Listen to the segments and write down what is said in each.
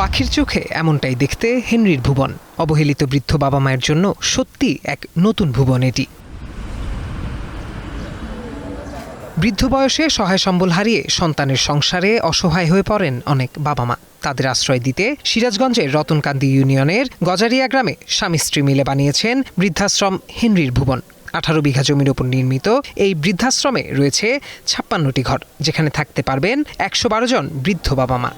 পাখির চোখে এমনটাই দেখতে হেনরির ভুবন। অবহেলিত বৃদ্ধ বাবা মায়ের জন্য সত্যি এক নতুন ভুবন এটি। বৃদ্ধ বয়সে সহায় সম্বল হারিয়ে সন্তানের সংসারে অসহায় হয়ে পড়েন অনেক বাবা মা। তাদের আশ্রয় দিতে সিরাজগঞ্জের রতনকান্দি ইউনিয়নের গজারিয়া গ্রামে স্বামী স্ত্রী মিলে বানিয়েছেন বৃদ্ধাশ্রম হেনরির ভুবন। আঠারো বিঘা জমির ওপর নির্মিত এই বৃদ্ধাশ্রমে রয়েছে ছাপ্পান্নটি ঘর, যেখানে থাকতে পারবেন একশো বারো জন বৃদ্ধ বাবা মা।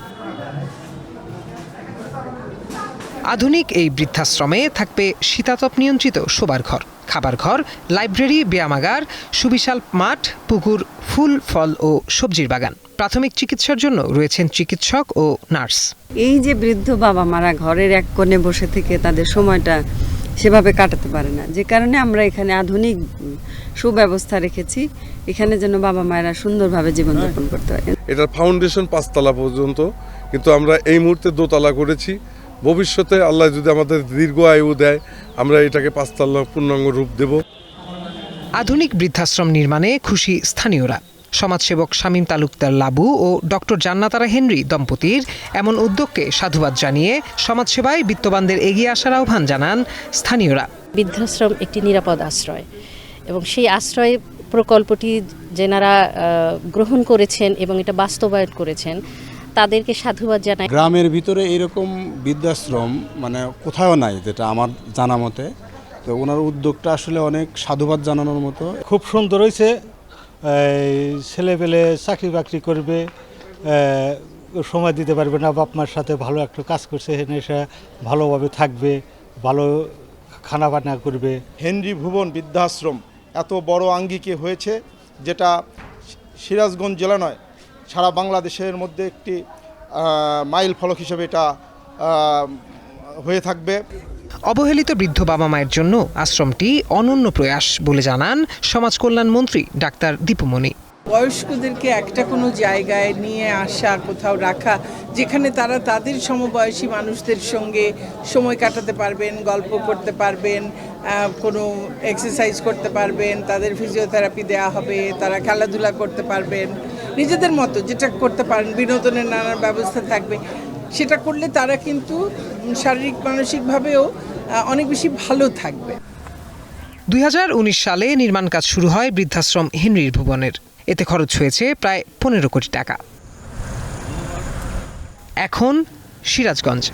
আধুনিক এই বৃদ্ধাশ্রমে থাকবে শীতাতপ নিয়ন্ত্রিত শোবার ঘর খাবার ঘর লাইব্রেরি ব্যায়ামাগার সুবিশাল মাঠ পুকুর ফুল ফল ও সবজির বাগান। প্রাথমিক চিকিৎসার জন্য রয়েছেন চিকিৎসক ও নার্স। এই যে বৃদ্ধ বাবা মারা ঘরের এক কোণে বসে থেকে তাদের সময়টা সেভাবে কাটাতে পারে না। যে কারণে আমরা এখানে আধুনিক সুব্যবস্থা রেখেছি। এখানে যেন বাবা মায়েরা সুন্দরভাবে জীবনযাপন করতে পারে এটার ফাউন্ডেশন পাঁচতলা পর্যন্ত কিন্তু আমরা এই মুহূর্তে দোতলা করেছি। ভবিষ্যতে আল্লাহ যদি আমাদের দীর্ঘ আয়ু দেয় আমরা এটাকে পাঁচতলা পূর্ণাঙ্গ রূপ দেব। আধুনিক বৃদ্ধাশ্রম নির্মাণে খুশি স্থানীয়রা। সমাজসেবক শামীম তালুকদার লাবু ও ডক্টর জান্নাতারা হেনরি দম্পতির এমন উদ্যোগকে সাধুবাদ জানিয়ে সমাজসেবায় বিত্তবানদের এগিয়ে আসার আহ্বান জানান স্থানীয়রা। বৃদ্ধাশ্রম একটি নিরাপদ আশ্রয় এবং সেই আশ্রয় প্রকল্পটি যেনারা গ্রহণ করেছেন এবং এটা বাস্তবায়ন করেছেন তাদেরকে সাধুবাদ জানাই। গ্রামের ভিতরে এরকম বৃদ্ধাশ্রম মানে কোথাও নাই যেটা আমার জানা মতে। তো ওনার উদ্যোগটা আসলে অনেক সাধুবাদ জানানোর মতো। খুব সুন্দর হয়েছে। ছেলে পেলে চাকরি বাকরি করবে সময় দিতে পারবে না বাপ মার সাথে ভালো একটা কাজ করছে এখানে এসে ভালোভাবে থাকবে ভালো খানা বান্না করবে। হেনরি ভুবন বৃদ্ধাশ্রম এত বড় আঙ্গিকে হয়েছে যেটা সিরাজগঞ্জ জেলা নয় সারা বাংলাদেশের মধ্যে একটি মাইল ফলক হিসেবে এটা হয়ে থাকবে। অবহেলিত বৃদ্ধ বাবা মায়ের জন্য আশ্রমটি অনন্য প্রয়াস বলে জানান সমাজ কল্যাণ মন্ত্রী ডাক্তার দীপুমণি। বয়স্কদেরকে একটা কোনো জায়গায় নিয়ে আসা কোথাও রাখা যেখানে তারা তাদের সমবয়সী মানুষদের সঙ্গে সময় কাটাতে পারবেন গল্প করতে পারবেন কোনো এক্সারসাইজ করতে পারবেন তাদের ফিজিওথেরাপি দেওয়া হবে তারা খেলাধুলা করতে পারবেন। নিজেদের মতো যেটা করতে পারেন, বিনোদনের নানান ব্যবস্থা থাকবে, সেটা করলে তারা কিন্তু শারীরিক, মানসিকভাবেও অনেক বেশি ভালো থাকবে। দুই হাজার উনিশ সালে নির্মাণ কাজ শুরু হয় বৃদ্ধাশ্রম হেনরির ভুবনের। এতে খরচ হয়েছে প্রায় পনেরো কোটি টাকা। এখন সিরাজগঞ্জ।